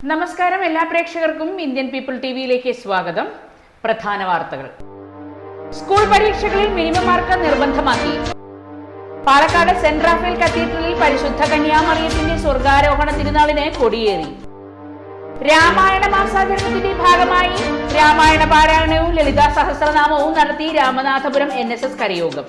നമസ്കാരം എല്ലാ പ്രേക്ഷകർക്കും ഇന്ത്യൻ പീപ്പിൾ ടി വിയിലേക്ക് സ്വാഗതം. പ്രധാന വാർത്തകൾ. സ്കൂൾ പരീക്ഷകളിൽ മിനിമം മാർക്ക് നിർബന്ധമാക്കി. പാലക്കാട് സെന്റ് റാഫേൽ കത്തീഡ്രലിൽ പരിശുദ്ധ കന്യാമറിയത്തിന്റെ സ്വർഗാരോഹണ തിരുനാളിന് കൊടിയേറി. രാമായണ മാസാചരണത്തിന്റെ ഭാഗമായി രാമായണ പാരായണവും ലളിതാ സഹസ്രനാമവും നടത്തി രാമനാഥപുരം എൻ എസ് എസ് കരയോഗം.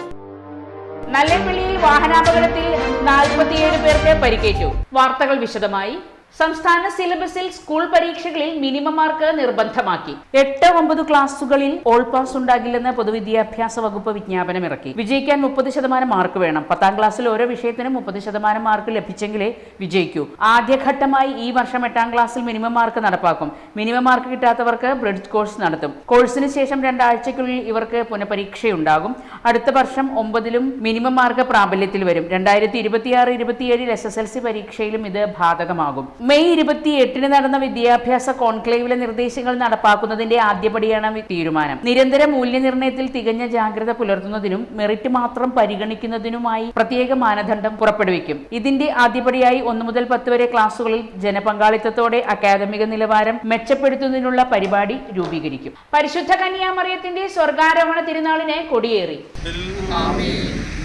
നല്ലപ്പള്ളിയിൽ വാഹനാപകടത്തിൽ നാൽപ്പത്തിയേഴ് പേർക്ക് പരിക്കേറ്റു. വാർത്തകൾ വിശദമായി സംസ്ഥാന സിലബസിൽ സ്കൂൾ പരീക്ഷകളിൽ മിനിമം മാർക്ക് നിർബന്ധമാക്കി. എട്ട് ഒമ്പത് ക്ലാസുകളിൽ ഓൾ പാസ് ഉണ്ടാകില്ലെന്ന് പൊതുവിദ്യാഭ്യാസ വകുപ്പ് വിജ്ഞാപനം ഇറക്കി വിജയിക്കാൻ മുപ്പത് ശതമാനം മാർക്ക് വേണം. പത്താം ക്ലാസ്സിൽ ഓരോ വിഷയത്തിനും മുപ്പത് ശതമാനം മാർക്ക് ലഭിച്ചെങ്കിലേ വിജയിക്കൂ. ആദ്യഘട്ടമായി ഈ വർഷം എട്ടാം ക്ലാസ്സിൽ മിനിമം മാർക്ക് നടപ്പാക്കും. മിനിമം മാർക്ക് കിട്ടാത്തവർക്ക് ബ്രിഡ്ജ് കോഴ്സ് നടത്തും. കോഴ്സിന് ശേഷം രണ്ടാഴ്ചയ്ക്കുള്ളിൽ ഇവർക്ക് പുനഃപരീക്ഷയുണ്ടാകും. അടുത്ത വർഷം ഒമ്പതിലും മിനിമം മാർക്ക് പ്രാബല്യത്തിൽ വരും. രണ്ടായിരത്തി ഇരുപത്തിയാറ് ഇരുപത്തിയേഴിൽ എസ് എസ് എൽ സി പരീക്ഷയിലും ഇത് ബാധകമാകും. മെയ് ഇരുപത്തി എട്ടിന് നടന്ന വിദ്യാഭ്യാസ കോൺക്ലേവിലെ നിർദ്ദേശങ്ങൾ നടപ്പാക്കുന്നതിന്റെ ആദ്യപടിയാണ് തീരുമാനം. നിരന്തര മൂല്യനിർണയത്തിൽ തികഞ്ഞ ജാഗ്രത പുലർത്തുന്നതിനും മെറിറ്റ് മാത്രം പരിഗണിക്കുന്നതിനുമായി പ്രത്യേക മാനദണ്ഡം പുറപ്പെടുവിക്കും. ഇതിന്റെ ആദ്യപടിയായി ഒന്നു മുതൽ പത്ത് വരെ ക്ലാസുകളിൽ ജനപങ്കാളിത്തത്തോടെ അക്കാദമിക നിലവാരം മെച്ചപ്പെടുത്തുന്നതിനുള്ള പരിപാടി രൂപീകരിക്കും. പരിശുദ്ധ കന്യാമറിയത്തിന്റെ സ്വർഗാരോഹണ തിരുനാളിനെ കൊടിയേറി.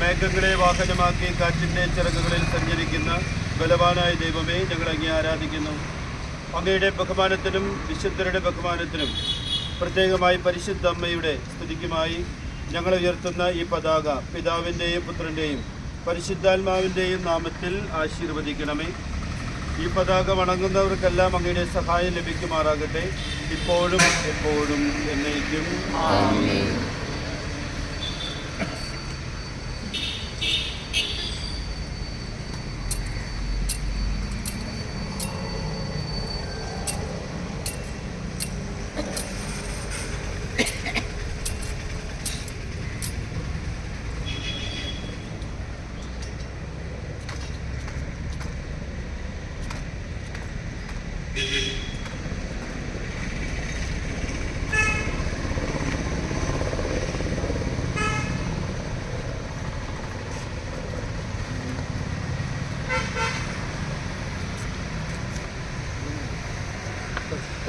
മേഘങ്ങളെ വാഹനമാക്കി കാറ്റിന്റെ ചിറകുകളിൽ സഞ്ചരിക്കുന്ന ബലവാനായ ദൈവമേ ഞങ്ങൾ അങ്ങേ ആരാധിക്കുന്നു. അങ്ങയുടെ ബഹുമാനത്തിനും വിശുദ്ധരുടെ ബഹുമാനത്തിനും പ്രത്യേകമായി പരിശുദ്ധ അമ്മയുടെ സ്തുതിക്കുമായി ഞങ്ങൾ ഉയർത്തുന്ന ഈ പതാക പിതാവിന്റെയും പുത്രന്റെയും പരിശുദ്ധാത്മാവിന്റെയും നാമത്തിൽ ആശീർവദിക്കണമേ. ഈ പതാക വണങ്ങുന്നവർക്കെല്ലാം അങ്ങയുടെ സഹായം ലഭിക്കുമാറാകട്ടെ. ഇപ്പോഴും എപ്പോഴും എന്നേക്കും.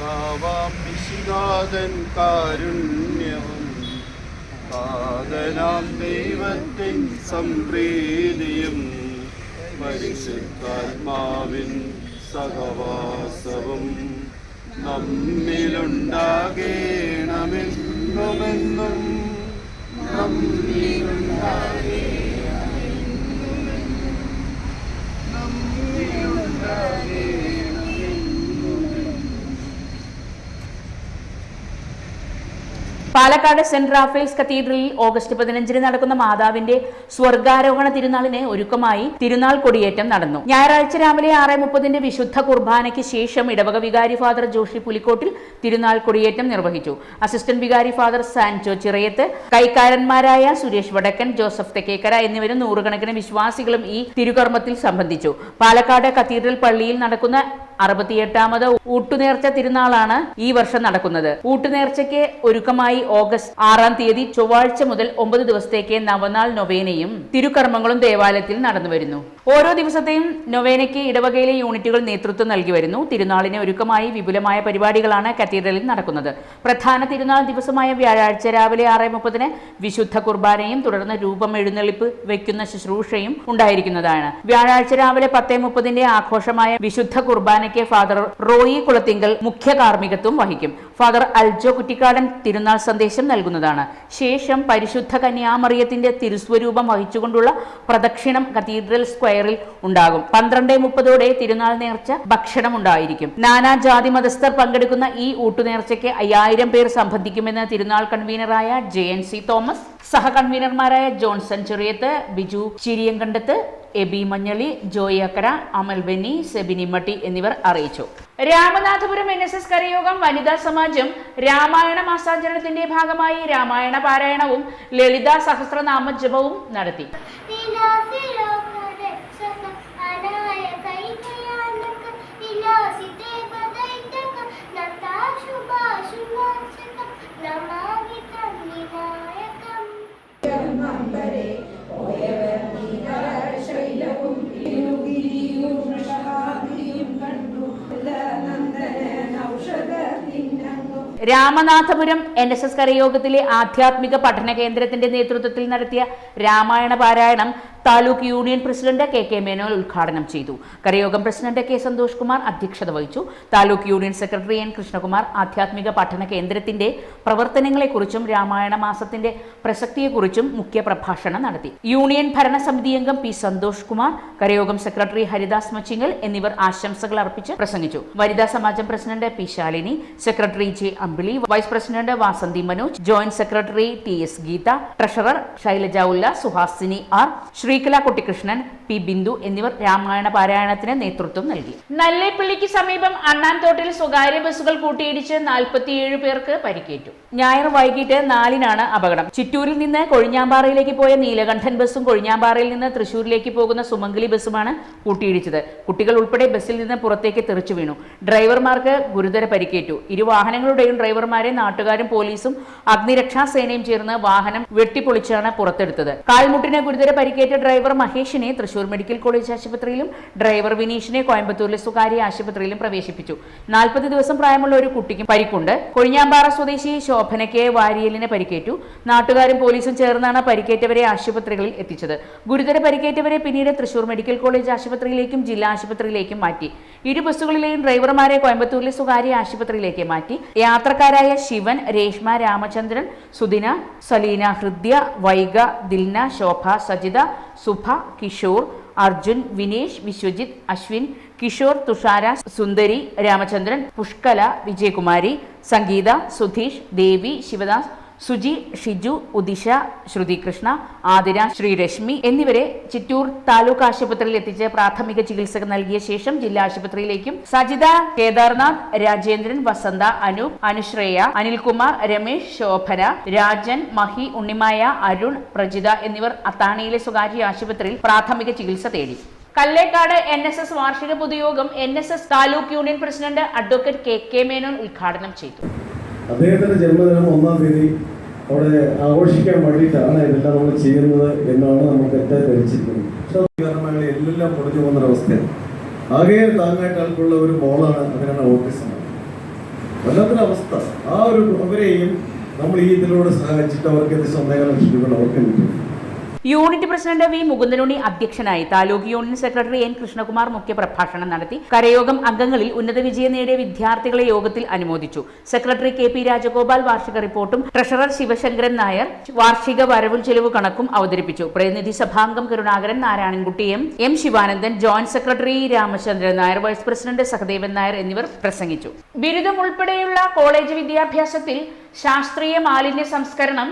കർത്താവാം വിശുനാഥൻ കാരുണ്യവും പാതനാം ദൈവത്തിൻ സംപ്രീതിയും പരിശുദ്ധാത്മാവിൻ സഹവാസവും നമ്മിലുണ്ടാകേണമെന്നുമെന്നും. പാലക്കാട് സെന്റ് റാഫേൽസ് കത്തീഡ്രലിൽ ഓഗസ്റ്റ് പതിനഞ്ചിന് നടക്കുന്ന മാതാവിന്റെ സ്വർഗാരോഹണ തിരുനാളിന് ഒരുക്കമായി തിരുനാൾ കൊടിയേറ്റം നടന്നു. ഞായറാഴ്ച രാവിലെ ആറ് മുപ്പതിന്റെ വിശുദ്ധ കുർബാനയ്ക്ക് ശേഷം ഇടവക വികാരി ഫാദർ ജോഷി പുലിക്കോട്ടിൽ തിരുനാൾ കൊടിയേറ്റം നിർവഹിച്ചു. അസിസ്റ്റന്റ് വികാരി ഫാദർ സാൻജോ ചിറയത്ത് കൈക്കാരന്മാരായ സുരേഷ് വടക്കൻ ജോസഫ് തെക്കേക്കര എന്നിവരും നൂറുകണക്കിന് വിശ്വാസികളും ഈ തിരുകർമ്മത്തിൽ സംബന്ധിച്ചു. പാലക്കാട് കത്തീഡ്രൽ പള്ളിയിൽ നടക്കുന്ന അറുപത്തിയെട്ടാമത് ഊട്ടുനേർച്ച തിരുനാളാണ് ഈ വർഷം നടക്കുന്നത്. ഊട്ടുനേർച്ചയ്ക്ക് ഒരുക്കമായി ഓഗസ്റ്റ് ആറാം തീയതി ചൊവ്വാഴ്ച മുതൽ ഒമ്പത് ദിവസത്തേക്ക് നവനാൾ നൊവേനയും തിരുക്കർമ്മങ്ങളും ദേവാലയത്തിൽ നടന്നു വരുന്നു. ഓരോ ദിവസത്തെയും നൊവേനയ്ക്ക് ഇടവകയിലെ യൂണിറ്റുകൾ നേതൃത്വം നൽകി വരുന്നു. തിരുനാളിന് ഒരുക്കമായി വിപുലമായ പരിപാടികളാണ് കത്തീഡ്രലിൽ നടക്കുന്നത്. പ്രധാന തിരുനാൾ ദിവസമായ വ്യാഴാഴ്ച രാവിലെ ആറ് മുപ്പതിന് വിശുദ്ധ കുർബാനയും തുടർന്ന് രൂപം എഴുന്നള്ളിപ്പ് വയ്ക്കുന്ന ശുശ്രൂഷയും ഉണ്ടായിരിക്കുന്നതാണ്. വ്യാഴാഴ്ച രാവിലെ പത്തേ മുപ്പതിന്റെ ആഘോഷമായ വിശുദ്ധ കുർബാനയ്ക്ക് ഫാദർ റോയി കുളത്തിങ്കൽ മുഖ്യ കാർമ്മികത്വം വഹിക്കും. ഫാദർ അൽജോ കുറ്റിക്കാടൻ തിരുനാൾ സന്ദേശം നൽകുന്നതാണ്. ശേഷം പരിശുദ്ധ കന്യാമറിയത്തിന്റെ തിരുസ്വരൂപം വഹിച്ചുകൊണ്ടുള്ള പ്രദക്ഷിണം കത്തീഡ്രൽ സ്ക്വയറിൽ ഉണ്ടാകും. പന്ത്രണ്ട് മുപ്പതോടെ തിരുനാൾ നേർച്ച ഭക്ഷണം ഉണ്ടായിരിക്കും നാനാ ജാതി മതസ്ഥർ പങ്കെടുക്കുന്ന ഈ ഊട്ടുനേർച്ചയ്ക്ക് അയ്യായിരം പേർ സംബന്ധിക്കുമെന്ന് തിരുനാൾ കൺവീനറായ ജെ എൻ സി തോമസ് സഹകൺവീനർമാരായ ജോൺസൺ ചെറിയത്ത് ബിജു ചിരിയങ്കണ്ടത്ത് എബി മഞ്ഞളി ജോയി അക്കര അമൽ ബെന്നി സെബിനി മട്ടി എന്നിവർ അറിയിച്ചു. രാമനാഥപുരം എൻ എസ് എസ് കരയോഗം വനിതാ സമാജം രാമായണ മാസാചരണത്തിന്റെ ഭാഗമായി രാമായണ പാരായണവും ലളിതാ സഹസ്രനാമ ജപവും നടത്തി. രാമനാഥപുരം എൻ എസ് എസ് കരയോഗത്തിലെ ആധ്യാത്മിക പഠന കേന്ദ്രത്തിന്റെ നേതൃത്വത്തിൽ നടത്തിയ രാമായണ പാരായണം taluk union president K K Menon ഉദ്ഘാടനം ചെയ്തു. കരയോഗം പ്രസിഡന്റ് കെ സന്തോഷ് കുമാർ അധ്യക്ഷത വഹിച്ചു. Taluk union secretary N Krishnakumar ആധ്യാത്മിക പഠന കേന്ദ്രത്തിന്റെ പ്രവർത്തനങ്ങളെക്കുറിച്ചും രാമായണ മാസത്തിന്റെ പ്രസക്തിയെക്കുറിച്ചും മുഖ്യ പ്രഭാഷണം നടത്തി. യൂണിയൻ ഭരണസമിതി അംഗം പി സന്തോഷ് കുമാർ കരയോഗം സെക്രട്ടറി ഹരിദാസ് മച്ചിങ്ങൽ എന്നിവർ ആശംസകൾ അർപ്പിച്ച് പ്രസംഗിച്ചു. Vanitha Samajam president P Shalini secretary J Ambili vice president Vasanthi Manoj joint secretary T S Geetha treasurer Shailaja ഉല്ല Suhasini R Sreekala Kuttikrishnan P Bindu എന്നിവർ രാമായണ പാരായണത്തിന് നേതൃത്വം നൽകി. നല്ലേപ്പള്ളിക്ക് സമീപം അണ്ണാൻതോട്ടിൽ സ്വകാര്യ ബസ്സുകൾ കൂട്ടിയിടിച്ച് നാൽപ്പത്തിയേഴ് പേർക്ക് പരിക്കേറ്റു. ഞായർ വൈകിട്ട് നാലിനാണ് അപകടം. ചിറ്റൂരിൽ നിന്ന് കൊഴിഞ്ഞാമ്പാറയിലേക്ക് പോയ നീലകണ്ഠൻ ബസ്സും കൊഴിഞ്ഞാമ്പാറയിൽ നിന്ന് തൃശൂരിലേക്ക് പോകുന്ന സുമംഗലി ബസ്സുമാണ് കൂട്ടിയിടിച്ചത്. കുട്ടികൾ ഉൾപ്പെടെ ബസ്സിൽ നിന്ന് പുറത്തേക്ക് തെറിച്ചു വീണു. ഡ്രൈവർമാർക്ക് ഗുരുതര പരിക്കേറ്റു. ഇരു വാഹനങ്ങളുടെയും ഡ്രൈവർമാരെ നാട്ടുകാരും പോലീസും അഗ്നിരക്ഷാ സേനയും ചേർന്ന് വാഹനം വെട്ടിപ്പൊളിച്ചാണ് പുറത്തെടുത്തത്. കാൽമുട്ടിന് ഗുരുതര പരിക്കേറ്റ ഡ്രൈവർ മഹേഷിനെ തൃശൂർ മെഡിക്കൽ കോളേജ് ആശുപത്രിയിലും ഡ്രൈവർ വിനീഷിനെ കോയമ്പത്തൂരിലെ സ്വകാര്യ ആശുപത്രിയിലും പ്രവേശിപ്പിച്ചു. നാൽപ്പത് ദിവസം പ്രായമുള്ള ഒരു കുട്ടിക്കും പരിക്കുണ്ട്. കൊഴിഞ്ഞാമ്പാറ സ്വദേശി ശോഭനയ്ക്ക് വാരിയലിന് പരിക്കേറ്റു. നാട്ടുകാരും പോലീസും ചേർന്നാണ് പരിക്കേറ്റവരെ ആശുപത്രികളിൽ എത്തിച്ചത്. ഗുരുതര പരിക്കേറ്റവരെ പിന്നീട് തൃശൂർ മെഡിക്കൽ കോളേജ് ആശുപത്രിയിലേക്കും ജില്ലാ ആശുപത്രിയിലേക്കും മാറ്റി. ഇരു ബസ്സുകളിലെയും ഡ്രൈവർമാരെ കോയമ്പത്തൂരിലെ സ്വകാര്യ ആശുപത്രിയിലേക്ക് മാറ്റി. യാത്രക്കാരായ ശിവൻ രേഷ്മ രാമചന്ദ്രൻ സുദിന സലീന ഹൃദ്യ വൈഗ ദിൽന ശോഭ സജിത സുഭ കിഷോർ അർജുൻ വിനേഷ് വിശ്വജിത് അശ്വിൻ കിഷോർ തുഷാര സുന്ദരി രാമചന്ദ്രൻ പുഷ്കല വിജയകുമാരി സംഗീത സുധീഷ് ദേവി ശിവദാസ് സുജി ഷിജു ഉദിഷ ശ്രുതികൃഷ്ണ ആതിര ശ്രീരശ്മി എന്നിവരെ ചിറ്റൂർ താലൂക്ക് ആശുപത്രിയിൽ എത്തിച്ച് പ്രാഥമിക ചികിത്സ നൽകിയ ശേഷം ജില്ലാ ആശുപത്രിയിലേക്കും സജിത കേദാർനാഥ് രാജേന്ദ്രൻ വസന്ത അനൂപ് അനുശ്രേയ അനിൽകുമാർ രമേശ് ശോഭന രാജൻ മഹി ഉണ്ണിമായ അരുൺ പ്രജിത എന്നിവർ അത്താണിയിലെ സ്വകാര്യ ആശുപത്രിയിൽ പ്രാഥമിക ചികിത്സ തേടി. കല്ലേക്കാട് എൻ എസ് എസ് വാർഷിക പൊതുയോഗം N S S taluk union president advocate K K Menon ഉദ്ഘാടനം ചെയ്തു. അദ്ദേഹത്തിന്റെ ജന്മദിനം ഒന്നാം തീയതി അവിടെ ആഘോഷിക്കാൻ വേണ്ടിയിട്ടാണ് ഇതെല്ലാം നമ്മൾ ചെയ്യുന്നത് എന്നാണ് നമുക്ക് തെറ്റിദ്ധരിച്ചിരിക്കുന്നത് കാരണങ്ങൾ എല്ലാം പൊടിഞ്ഞു പോകുന്ന അവസ്ഥയാണ്. ആകെ താങ്ങായിട്ട് ഒരു മോളാണ് അതിനാണ് ഓട്ടിസം വല്ലാത്തൊരവസ്ഥ ആ ഒരു അവരെയും നമ്മൾ ഈ ഇതിലൂടെ സഹായിച്ചിട്ട് അവർക്ക് എന്ത് ലക്ഷം അവർക്ക് കിട്ടും യൂണിറ്റ് പ്രസിഡന്റ് വി മുകുന്ദനുണ്ണി അധ്യക്ഷനായി taluk union secretary N Krishnakumar മുഖ്യപ്രഭാഷണം നടത്തി. കരയോഗം അംഗങ്ങളിൽ ഉന്നത വിജയം നേടിയ വിദ്യാർത്ഥികളെ യോഗത്തിൽ അനുമോദിച്ചു. സെക്രട്ടറി കെ പി രാജഗോപാൽ വാർഷിക റിപ്പോർട്ടും ട്രഷറർ ശിവശങ്കരൻ നായർ വാർഷിക വരവും ചെലവ് കണക്കും അവതരിപ്പിച്ചു. പ്രതിനിധി സഭാംഗം Karunakaran Narayanankutty M M Sivanandan joint secretary Ramachandran Nair vice president Sahadevan Nair എന്നിവർ പ്രസംഗിച്ചു. ബിരുദം ഉൾപ്പെടെയുള്ള കോളേജ് വിദ്യാഭ്യാസത്തിൽ ശാസ്ത്രീയ മാലിന്യ സംസ്കരണം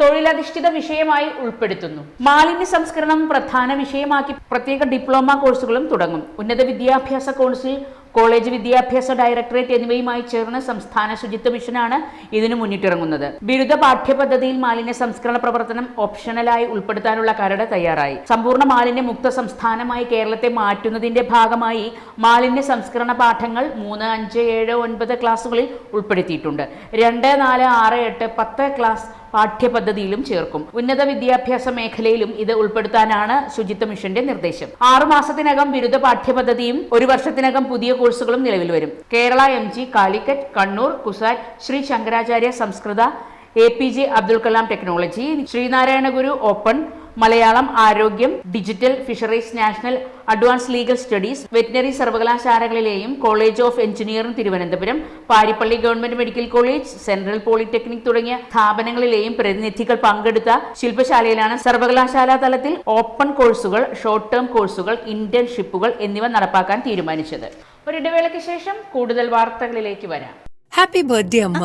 തൊഴിലധിഷ്ഠിത വിഷയമായി ഉൾപ്പെടുത്തുന്നു. മാലിന്യ സംസ്കരണം പ്രധാന വിഷയമാക്കി പ്രത്യേക ഡിപ്ലോമ കോഴ്സുകളും തുടങ്ങും. ഉന്നത വിദ്യാഭ്യാസ കൗൺസിൽ കോളേജ് വിദ്യാഭ്യാസ ഡയറക്ടറേറ്റ് എന്നിവയുമായി ചേർന്ന് സംസ്ഥാന ശുചിത്വ മിഷനാണ് ഇതിനു മുന്നിട്ടിറങ്ങുന്നത്. ബിരുദ പാഠ്യപദ്ധതിയിൽ മാലിന്യ സംസ്കരണ പ്രവർത്തനം ഓപ്ഷണലായി ഉൾപ്പെടുത്താനുള്ള കരട് തയ്യാറായി. സമ്പൂർണ മാലിന്യ മുക്ത സംസ്ഥാനമായി കേരളത്തെ മാറ്റുന്നതിന്റെ ഭാഗമായി മാലിന്യ സംസ്കരണ പാഠങ്ങൾ മൂന്ന് അഞ്ച് ഏഴ് ഒൻപത് ക്ലാസ്സുകളിൽ ഉൾപ്പെടുത്തിയിട്ടുണ്ട്. രണ്ട് നാല് ആറ് എട്ട് പത്ത് ക്ലാസ് പാഠ്യപദ്ധതിയിലും ചേർക്കും. ഉന്നത വിദ്യാഭ്യാസ മേഖലയിലും ഇത് ഉൾപ്പെടുത്താനാണ് ശുചിത്വ മിഷന്റെ നിർദ്ദേശം. ആറുമാസത്തിനകം ബിരുദ പാഠ്യപദ്ധതിയും ഒരു വർഷത്തിനകം പുതിയ കോഴ്സുകളും നിലവിൽ വരും. കേരള എം ജി കാലിക്കറ്റ് കണ്ണൂർ കുസാറ്റ് ശ്രീ ശങ്കരാചാര്യ സംസ്കൃത A P J Abdul Kalam technology Sreenarayana Guru open Malayalam ആരോഗ്യം digital fisheries national advance legal studies veterinary സർവകലാശാലകളിലെയും college of engineering Thiruvananthapuram Parippally government medical college central polytechnic തുടങ്ങിയ സ്ഥാപനങ്ങളിലെയും പ്രതിനിധികൾ പങ്കെടുത്ത ശില്പശാലയിലാണ് സർവകലാശാലാ തലത്തിൽ ഓപ്പൺ കോഴ്സുകൾ ഷോർട്ട് ടേം കോഴ്സുകൾ ഇന്റേൺഷിപ്പുകൾ എന്നിവ നടപ്പാക്കാൻ തീരുമാനിച്ചത്. ഒരിടവേളയ്ക്ക് ശേഷം കൂടുതൽ വാർത്തകളിലേക്ക് വരാം. ഹാപ്പി ബർത്ത്ഡേ അമ്മ.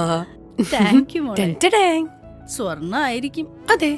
സ്വർണ ആയിരിക്കും അതെ.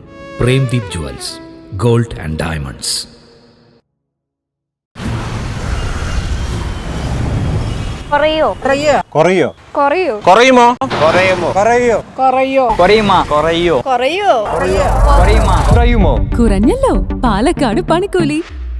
Premdeep jewels gold and diamonds കുറയോ കുറയോ കുറയോ കുറയുമോ കുറയുമോ കുറയോ കുറയോ കുറയുമോ കുറയോ കുറയോ കുറയുമാ കുറയുമോ കുറഞ്ഞല്ലോ പാലക്കാട് പണിക്കൂലി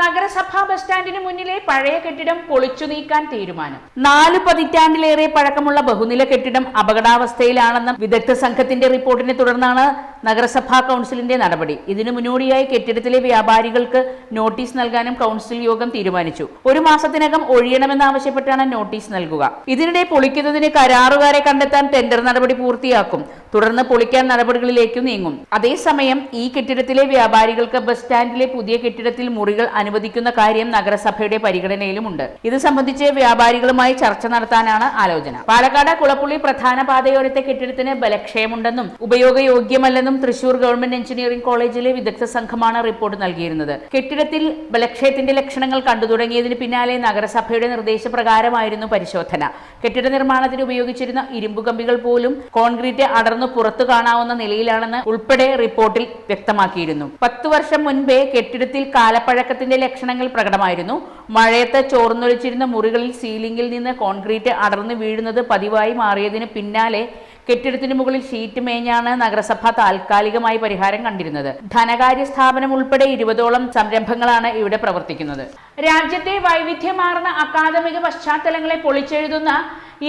നഗരസഭാ ബസ് സ്റ്റാൻഡിന് മുന്നിലെ പഴയ കെട്ടിടം പൊളിച്ചു നീക്കാൻ തീരുമാനം. നാല് പതിറ്റാണ്ടിലേറെ പഴക്കമുള്ള ബഹുനില കെട്ടിടം അപകടാവസ്ഥയിലാണെന്ന വിദഗ്ധ സംഘത്തിന്റെ റിപ്പോർട്ടിനെ തുടർന്നാണ് നഗരസഭാ കൗൺസിലിന്റെ നടപടി. ഇതിനു മുന്നോടിയായി കെട്ടിടത്തിലെ വ്യാപാരികൾക്ക് നോട്ടീസ് നൽകാനും കൗൺസിൽ യോഗം തീരുമാനിച്ചു. ഒരു മാസത്തിനകം ഒഴിയണമെന്നാവശ്യപ്പെട്ടാണ് നോട്ടീസ് നൽകുക. ഇതിനിടെ പൊളിക്കുന്നതിന് കരാറുകാരെ കണ്ടെത്താൻ ടെൻഡർ നടപടി പൂർത്തിയാക്കും. തുടർന്ന് പൊളിക്കാൻ നടപടികളിലേക്ക് നീങ്ങും. അതേസമയം ഈ കെട്ടിടത്തിലെ വ്യാപാരികൾക്ക് ബസ് സ്റ്റാൻഡിലെ പുതിയ കെട്ടിടത്തിൽ മുറികൾ അനുവദിക്കുന്ന കാര്യം നഗരസഭയുടെ പരിഗണനയിലുമുണ്ട്. ഇത് സംബന്ധിച്ച് വ്യാപാരികളുമായി ചർച്ച നടത്താനാണ് ആലോചന. പാലക്കാട് കുളപ്പുള്ളി പ്രധാന പാതയോരത്തെ കെട്ടിടത്തിന് ബലക്ഷയമുണ്ടെന്നും ഉപയോഗയോഗ്യമല്ലെന്നും തൃശൂർ ഗവൺമെന്റ് എഞ്ചിനീയറിംഗ് കോളേജിലെ വിദഗ്ധ സംഘമാണ് റിപ്പോർട്ട് നൽകിയിരുന്നത്. കെട്ടിടത്തിൽ ബലക്ഷയത്തിന്റെ ലക്ഷണങ്ങൾ കണ്ടു തുടങ്ങിയതിന് പിന്നാലെ നഗരസഭയുടെ നിർദ്ദേശപ്രകാരമായിരുന്നു പരിശോധന. കെട്ടിട നിർമ്മാണത്തിന് ഉപയോഗിച്ചിരുന്ന ഇരുമ്പുകമ്പികൾ പോലും കോൺക്രീറ്റ് അടർന്നു പുറത്തു കാണാവുന്ന നിലയിലാണെന്ന് ഉൾപ്പെടെ റിപ്പോർട്ടിൽ വ്യക്തമാക്കിയിരുന്നു. പത്തു വർഷം മുൻപേ കെട്ടിടത്തിൽ കാലപ്പഴക്കത്തിന്റെ ലക്ഷണങ്ങൾ പ്രകടമായിരുന്നു. മഴയത്ത് ചോർന്നൊലിച്ചിരുന്ന മുറികളിൽ സീലിംഗിൽ നിന്ന് കോൺക്രീറ്റ് അടർന്നു വീഴുന്നത് പതിവായി മാറിയതിന് പിന്നാലെ കെട്ടിടത്തിന് മുകളിൽ ഷീറ്റ് മേഞ്ഞാണ് നഗരസഭ താൽക്കാലികമായി പരിഹാരം കണ്ടിരുന്നത്. ധനകാര്യ സ്ഥാപനം ഉൾപ്പെടെ ഇരുപതോളം സംരംഭങ്ങളാണ് ഇവിടെ പ്രവർത്തിക്കുന്നത്. രാജ്യത്തെ വൈവിധ്യമാർന്ന അക്കാദമിക പശ്ചാത്തലങ്ങളെ പൊളിച്ചെഴുതുന്ന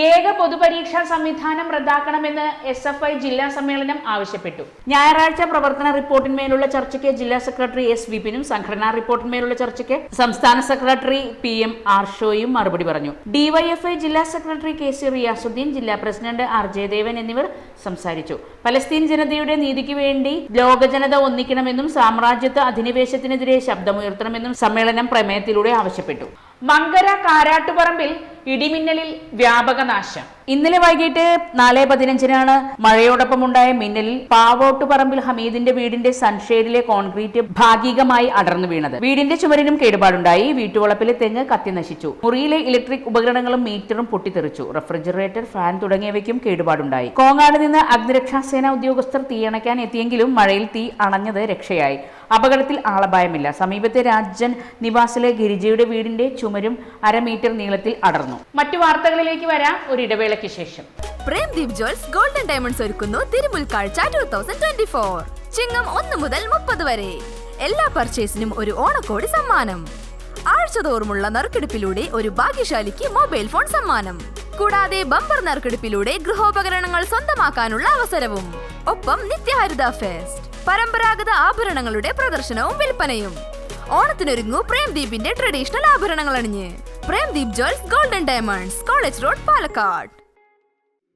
ഏക പൊതുപരീക്ഷാ സംവിധാനം റദ്ദാക്കണമെന്ന് എസ് എഫ് ഐ ജില്ലാ സമ്മേളനം ആവശ്യപ്പെട്ടു. ഞായറാഴ്ച പ്രവർത്തന റിപ്പോർട്ടിന്മേലുള്ള ചർച്ചയ്ക്ക് ജില്ലാ സെക്രട്ടറി എസ് വിപിനും സംഘടനാ റിപ്പോർട്ടിന്മേലുള്ള ചർച്ചയ്ക്ക് സംസ്ഥാന സെക്രട്ടറി പി എം ആർഷോയും മറുപടി പറഞ്ഞു. ഡിവൈഎഫ്ഐ ജില്ലാ സെക്രട്ടറി കെ സി റിയാസുദ്ദീൻ ജില്ലാ പ്രസിഡന്റ് ആർ ജയദേവൻ എന്നിവർ സംസാരിച്ചു. പലസ്തീൻ ജനതയുടെ നീതിക്ക് വേണ്ടി ലോക ജനത ഒന്നിക്കണമെന്നും സാമ്രാജ്യത്വ അധിനിവേശത്തിനെതിരെ ശബ്ദമുയർത്തണമെന്നും സമ്മേളനം പ്രമേയത്തിലൂടെ ആവശ്യപ്പെട്ടു. മങ്കര കാരാട്ടുപറമ്പിൽ ഇടിമിന്നലിൽ വ്യാപക നാശം ഇന്നലെ വൈകിട്ട് നാല് പതിനഞ്ചിനാണ് മഴയോടൊപ്പം ഉണ്ടായ മിന്നലിൽ പാവോട്ടുപറമ്പിൽ ഹമീദിന്റെ വീടിന്റെ സൺഷെയ്ഡിലെ കോൺക്രീറ്റ് ഭാഗികമായി അടർന്നു വീണത്. വീടിന്റെ ചുമരിനും കേടുപാടുണ്ടായി. വീട്ടുവളപ്പിലെ തെങ്ങ് കത്തി നശിച്ചു. മുറിയിലെ ഇലക്ട്രിക് ഉപകരണങ്ങളും മീറ്ററും പൊട്ടിത്തെറിച്ചു. റെഫ്രിജറേറ്റർ ഫാൻ തുടങ്ങിയവയ്ക്കും കേടുപാടുണ്ടായി. കോങ്ങാട് നിന്ന് അഗ്നിരക്ഷാസേന ഉദ്യോഗസ്ഥർ തീയണയ്ക്കാൻ എത്തിയെങ്കിലും മഴയിൽ തീ അണഞ്ഞത് രക്ഷയായി. അപകടത്തിൽ ആളപായമില്ല. സമീപത്തെ രാജൻ നിവാസിലെ ഗിരിജയുടെ വീടിന്റെ ചുമരും അര മീറ്റർ നീളത്തിൽ അടർന്നു. മറ്റു വാർത്തകളിലേക്ക് വരാം. ഒരു ഇടവേളയ്ക്ക് ശേഷം. പ്രേംദീപ് ജ്വൽസ് ഗോൾഡൻ ഡയമണ്ട്സ് ഒരുക്കുന്നു തിരുമുൽക്കാഴ്ച two thousand twenty four Chingam ഒന്ന് മുതൽ മുപ്പത് വരെ. എല്ലാ പർച്ചേസിനും ഒരു ഓണക്കോടി സമ്മാനം. ആഴ്ചതോറുമുള്ള നറുക്കെടുപ്പിലൂടെ ഒരു ഭാഗ്യശാലിക്ക് മൊബൈൽ ഫോൺ സമ്മാനം. കൂടാതെ ബമ്പർ നറുക്കെടുപ്പിലൂടെ ഗൃഹോപകരണങ്ങൾ സ്വന്തമാക്കാനുള്ള അവസരവും. ഒപ്പം നിത്യഹരിത ഫെസ്റ്റ് പരമ്പരാഗത ആഭരണങ്ങളുടെ പ്രദർശനവും വിൽപ്പനയും. ഓണത്തിനൊരുങ്ങൂ പ്രേംദീപിന്റെ ട്രഡീഷണൽ ആഭരണങ്ങൾ അണിഞ്ഞ് Premdeep jewels golden diamonds college road Palakkad.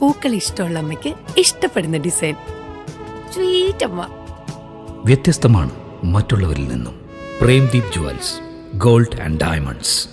പൂക്കൾ ഇഷ്ടമുള്ള അമ്മയ്ക്ക് ഇഷ്ടപ്പെടുന്ന ഡിസൈൻ. സ്വീറ്റ് അമ്മ. വ്യത്യസ്തമാണ് മറ്റുള്ളവരിൽ നിന്നും. Premdeep jewels gold and diamonds.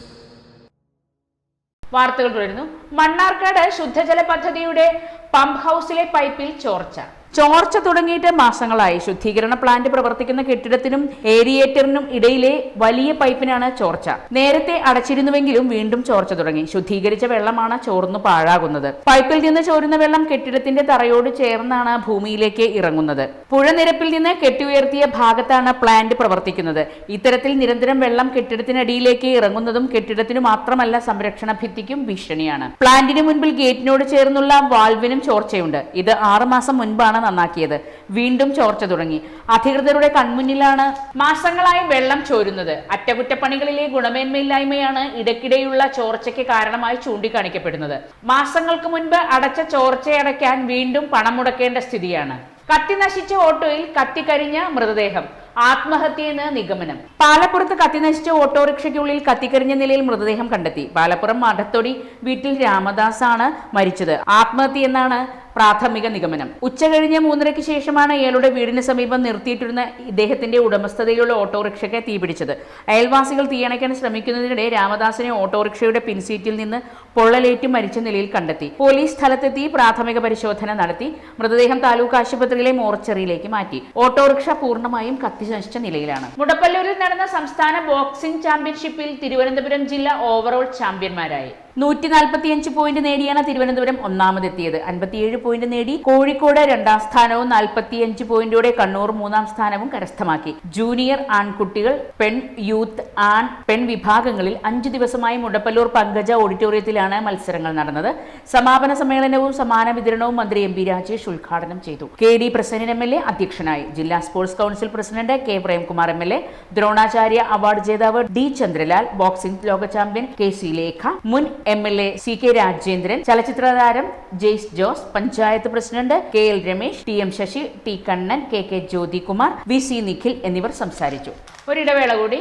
വാർത്തകൾ തുടരുന്നു. മണ്ണാർക്കാട് ശുദ്ധജല പദ്ധതിയുടെ പമ്പ് ഹൗസിലെ പൈപ്പിൽ ചോർച്ച. ചോർച്ച തുടങ്ങിയിട്ട് മാസങ്ങളായി. ശുദ്ധീകരണ പ്ലാന്റ് പ്രവർത്തിക്കുന്ന കെട്ടിടത്തിനും ഏരിയേറ്ററിനും ഇടയിലെ വലിയ പൈപ്പിനാണ് ചോർച്ച. നേരത്തെ അടച്ചിരുന്നുവെങ്കിലും വീണ്ടും ചോർച്ച തുടങ്ങി. ശുദ്ധീകരിച്ച വെള്ളമാണ് ചോർന്നു പാഴാകുന്നത്. പൈപ്പിൽ നിന്ന് ചോരുന്ന വെള്ളം കെട്ടിടത്തിന്റെ തറയോട് ചേർന്നാണ് ഭൂമിയിലേക്ക് ഇറങ്ങുന്നത്. പുഴനിരപ്പിൽ നിന്ന് കെട്ടിയുയർത്തിയ ഭാഗത്താണ് പ്ലാന്റ് പ്രവർത്തിക്കുന്നത്. ഇത്തരത്തിൽ നിരന്തരം വെള്ളം കെട്ടിടത്തിനടിയിലേക്ക് ഇറങ്ങുന്നതും കെട്ടിടത്തിനു മാത്രമല്ല സംരക്ഷണ ഭിത്തിക്കും ഭീഷണിയാണ്. പ്ലാന്റിന് മുൻപിൽ ഗേറ്റിനോട് ചേർന്നുള്ള വാൾവിനും ചോർച്ചയുണ്ട്. ഇത് ആറുമാസം മുൻപാണ് നന്നാക്കിയത്. വീണ്ടും ചോർച്ച തുടങ്ങി. അധികൃതരുടെ കൺമുന്നിലാണ് മാസങ്ങളായി വെള്ളം ചോരുന്നത്. അറ്റകുറ്റപ്പണികളിലെ ഗുണമേന്മയില്ലായ്മയാണ് ഇടയ്ക്കിടെയുള്ള ചോർച്ചയ്ക്ക് കാരണമായി ചൂണ്ടിക്കാണിക്കപ്പെടുന്നത്. മാസങ്ങൾക്ക് മുൻപ് അടച്ച ചോർച്ചയടയ്ക്കാൻ വീണ്ടും പണം മുടക്കേണ്ട സ്ഥിതിയാണ്. കത്തി നശിച്ച ഓട്ടോയിൽ കത്തിക്കരിഞ്ഞ മൃതദേഹം. ആത്മഹത്യയെന്ന് നിഗമനം. പാലപ്പുറത്ത് കത്തിനശിച്ച ഓട്ടോറിക്ഷയ്ക്കുള്ളിൽ കത്തിക്കരിഞ്ഞ നിലയിൽ മൃതദേഹം കണ്ടെത്തി. പാലപ്പുറം മഠത്തൊടി വീട്ടിൽ രാമദാസാണ് മരിച്ചത്. ആത്മഹത്യ എന്നാണ് പ്രാഥമിക നിഗമനം. ഉച്ചകഴിഞ്ഞ് മൂന്നരയ്ക്ക് ശേഷമാണ് ഇയാളുടെ വീടിന് സമീപം നിർത്തിയിട്ടിരുന്ന ഇദ്ദേഹത്തിന്റെ ഉടമസ്ഥതയിലുള്ള ഓട്ടോറിക്ഷയ്ക്ക് തീപിടിച്ചത് അയൽവാസികൾ തീയണയ്ക്കാൻ ശ്രമിക്കുന്നതിനിടെ രാമദാസിനെ ഓട്ടോറിക്ഷയുടെ പിൻസീറ്റിൽ നിന്ന് പൊള്ളലേറ്റ് മരിച്ച നിലയിൽ കണ്ടെത്തി. പോലീസ് സ്ഥലത്തെത്തി പ്രാഥമിക പരിശോധന നടത്തി. മൃതദേഹം താലൂക്ക് ആശുപത്രിയിലെ മോർച്ചറിയിലേക്ക് മാറ്റി. ഓട്ടോറിക്ഷ പൂർണമായും കത്തിനശിച്ച നിലയിലാണ്. മുടപ്പല്ലൂരിൽ നടന്ന സംസ്ഥാന ബോക്സിംഗ് ചാമ്പ്യൻഷിപ്പിൽ തിരുവനന്തപുരം ജില്ല ഓവറോൾ ചാമ്പ്യന്മാരായി. നൂറ്റി നാൽപ്പത്തിയഞ്ച് പോയിന്റ് നേടിയാണ് തിരുവനന്തപുരം ഒന്നാമതെത്തിയത്. അൻപത്തിയേഴ് പോയിന്റ് നേടി കോഴിക്കോട് രണ്ടാം സ്ഥാനവും നാൽപ്പത്തിയഞ്ച് പോയിന്റോടെ കണ്ണൂർ മൂന്നാം സ്ഥാനവും കരസ്ഥമാക്കി. ജൂനിയർ ആൺകുട്ടികൾ പെൺ യൂത്ത് ആൺ പെൺ വിഭാഗങ്ങളിൽ അഞ്ചു ദിവസമായി മുടപ്പല്ലൂർ പങ്കജ ഓഡിറ്റോറിയത്തിലാണ് മത്സരങ്ങൾ നടന്നത്. സമാപന സമ്മേളനവും സമ്മാന വിതരണവും മന്ത്രി എം പി രാജേഷ് ഉദ്ഘാടനം ചെയ്തു. K D Prasannan M L A അധ്യക്ഷനായി. ജില്ലാ sports council president K Premkumar M L A Dronacharya award ജേതാവ് ഡി ചന്ദ്രലാൽ ബോക്സിംഗ് ലോക ചാമ്പ്യൻ കെ സി ലേഖ മുൻ M L A C K Rajendran ചലച്ചിത്ര താരം Jaise Jose panchayat president K L Ramesh T M Sasi T Kannan K K Jyothikumar V C Nikhil എന്നിവർ സംസാരിച്ചു. ഒരിടവേള കൂടി.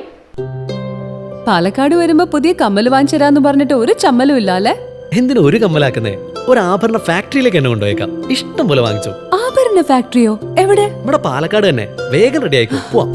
പാലക്കാട് വരുമ്പോ പുതിയ കമ്മൽ വാങ്ങിച്ചരാന്ന് പറഞ്ഞിട്ട് ഒരു ചമ്മലും ഇല്ല അല്ലെ എന്തിനു ഒരു കമ്മലാക്കുന്നേ? ഒരു ആഭരണ ഫാക്ടറിയിലേക്ക് എന്നെ കൊണ്ടുപോയേക്കാം. ഇഷ്ടം പോലെ വാങ്ങിച്ചു. ആഭരണ ഫാക്ടറിയോ? എവിടെ? ഇവിടെ പാലക്കാട് തന്നെ. വേഗം റെഡി ആയിക്കോ. പോവാം.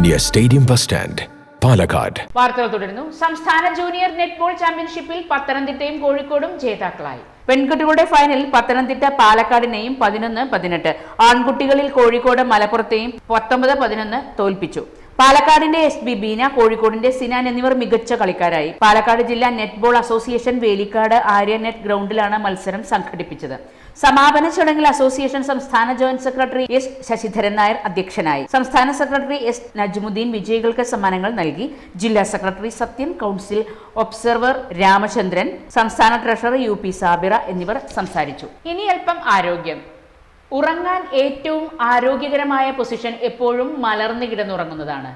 near stadium bus stand Palakkad വാർത്തകൾ തുടരുന്നു. സംസ്ഥാന ജൂനിയർ നെറ്റ്ബോൾ ചാമ്പ്യൻഷിപ്പിൽ പത്തനംതിട്ടയും കോഴിക്കോടും ജേതാക്കളായി. പെൺകുട്ടികളുടെ ഫൈനലിൽ പത്തനംതിട്ട പാലക്കാടിനെയും പതിനൊന്ന് പതിനെട്ട്. ആൺകുട്ടികളിൽ കോഴിക്കോട് മലപ്പുറത്തെയും പത്തൊമ്പത് പതിനൊന്ന് തോൽപ്പിച്ചു. പാലക്കാടിന്റെ എസ് ബി ബീന കോഴിക്കോടിന്റെ സിനാൻ എന്നിവർ മികച്ച കളിക്കാരായി. പാലക്കാട് ജില്ലാ netball association Velikkad Arya net ഗ്രൗണ്ടിലാണ് മത്സരം സംഘടിപ്പിച്ചത്. സമാപന ചടങ്ങിൽ അസോസിയേഷൻ സംസ്ഥാന joint secretary S Sasidharan Nair അധ്യക്ഷനായി. സംസ്ഥാന സെക്രട്ടറി എസ് നജ്മുദ്ദീൻ വിജയികൾക്ക് സമ്മാനങ്ങൾ നൽകി. ജില്ലാ secretary Sathyan council observer Ramachandran സംസ്ഥാന ട്രഷറർ യു പി സാബിറ എന്നിവർ സംസാരിച്ചു. ഇനി അല്പം ആരോഗ്യം. ഉറങ്ങാൻ ഏറ്റവും ആരോഗ്യകരമായ പൊസിഷൻ എപ്പോഴും മലർന്നു കിടന്നുറങ്ങുന്നതാണ്.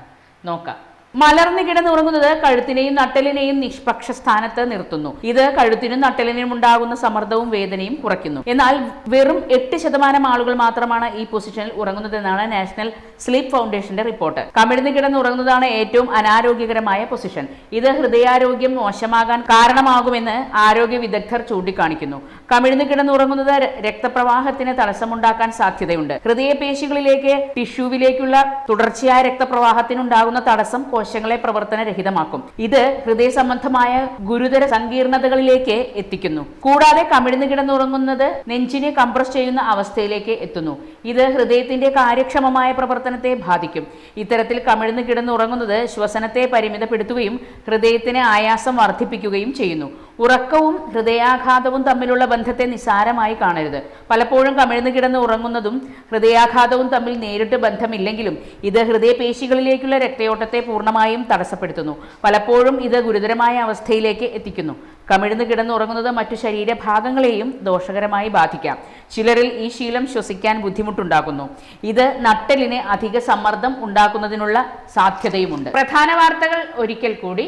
നോക്കാം. മലർന്നു കിടന്നുറങ്ങുന്നത് കഴുത്തിനെയും നട്ടലിനെയും നിഷ്പക്ഷ സ്ഥാനത്ത് നിർത്തുന്നു. ഇത് കഴുത്തിനും നട്ടലിനും ഉണ്ടാകുന്ന സമ്മർദ്ദവും വേദനയും കുറയ്ക്കുന്നു. എന്നാൽ വെറും എട്ട് ശതമാനം ആളുകൾ മാത്രമാണ് ഈ പൊസിഷനിൽ ഉറങ്ങുന്നതെന്നാണ് നാഷണൽ സ്ലീപ്പ് ഫൗണ്ടേഷന്റെ റിപ്പോർട്ട്. കമിഴ്ന്നു ഉറങ്ങുന്നതാണ് ഏറ്റവും അനാരോഗ്യകരമായ പൊസിഷൻ. ഇത് ഹൃദയാരോഗ്യം മോശമാകാൻ കാരണമാകുമെന്ന് ആരോഗ്യ വിദഗ്ധർ ചൂണ്ടിക്കാണിക്കുന്നു. കമിഴ്ന്നു കിടന്ന് ഉറങ്ങുന്നത് രക്തപ്രവാഹത്തിന് തടസ്സമുണ്ടാക്കാൻ സാധ്യതയുണ്ട്. ഹൃദയപേശികളിലേക്ക് ടിഷ്യൂവിലേക്കുള്ള തുടർച്ചയായ രക്തപ്രവാഹത്തിനുണ്ടാകുന്ന തടസ്സം കോശങ്ങളെ പ്രവർത്തനരഹിതമാക്കും. ഇത് ഹൃദയ സംബന്ധമായ ഗുരുതര സങ്കീർണതകളിലേക്ക് എത്തിക്കുന്നു. കൂടാതെ കമിഴ്ന്നു കിടന്നുറങ്ങുന്നത് നെഞ്ചിനെ കംപ്രസ് ചെയ്യുന്ന അവസ്ഥയിലേക്ക് എത്തുന്നു. ഇത് ഹൃദയത്തിന്റെ കാര്യക്ഷമമായ പ്രവർത്തനത്തെ ബാധിക്കും. ഇത്തരത്തിൽ കമിഴ്ന്ന് കിടന്നുറങ്ങുന്നത് ശ്വസനത്തെ പരിമിതപ്പെടുത്തുകയും ഹൃദയത്തിന് ആയാസം വർദ്ധിപ്പിക്കുകയും ചെയ്യുന്നു. ഉറക്കവും ഹൃദയാഘാതവും തമ്മിലുള്ള ബന്ധത്തെ നിസാരമായി കാണരുത്. പലപ്പോഴും കമിഴ്ന്ന് കിടന്ന് ഉറങ്ങുന്നതും ഹൃദയാഘാതവും തമ്മിൽ നേരിട്ട് ബന്ധമില്ലെങ്കിലും ഇത് ഹൃദയപേശികളിലേക്കുള്ള രക്തയോട്ടത്തെ പൂർണമായും തടസ്സപ്പെടുത്തുന്നു. പലപ്പോഴും ഇത് ഗുരുതരമായ അവസ്ഥയിലേക്ക് എത്തിക്കുന്നു. കമിഴ്ന്ന് കിടന്നുറങ്ങുന്നത് മറ്റു ശരീരഭാഗങ്ങളെയും ദോഷകരമായി ബാധിക്കാം. ചിലരിൽ ഈ ശീലം ശ്വസിക്കാൻ ബുദ്ധിമുട്ടുണ്ടാക്കുന്നു. ഇത് നട്ടലിന് അധിക സമ്മർദ്ദം ഉണ്ടാക്കുന്നതിനുള്ള സാധ്യതയുമുണ്ട്. പ്രധാന വാർത്തകൾ ഒരിക്കൽ കൂടി.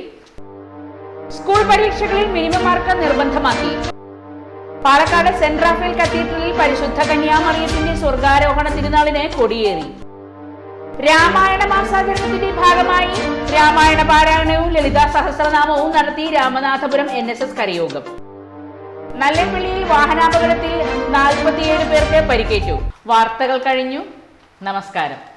സ്കൂൾ പരീക്ഷകളിൽ മിനിമം മാർക്ക് നിർബന്ധമാക്കി. പാലക്കാട് സെന്റ് റാഫേൽ കത്തീഡ്രലിൽ പരിശുദ്ധ കന്യാമറിയത്തിന്റെ സ്വർഗാരോഹണ തിരുനാളിന് കൊടിയേറി. രാമായണ മാസാചരണത്തിന്റെ ഭാഗമായി രാമായണ പാരായണവും ലളിതാ സഹസ്രനാമവും നടത്തി രാമനാഥപുരം എൻ എസ് എസ് കരയോഗം. നല്ലപ്പള്ളിയിൽ വാഹനാപകടത്തിൽ നാൽപ്പത്തിയേഴ് പേർക്ക് പരിക്കേറ്റു. വാർത്തകൾ കഴിഞ്ഞു. നമസ്കാരം.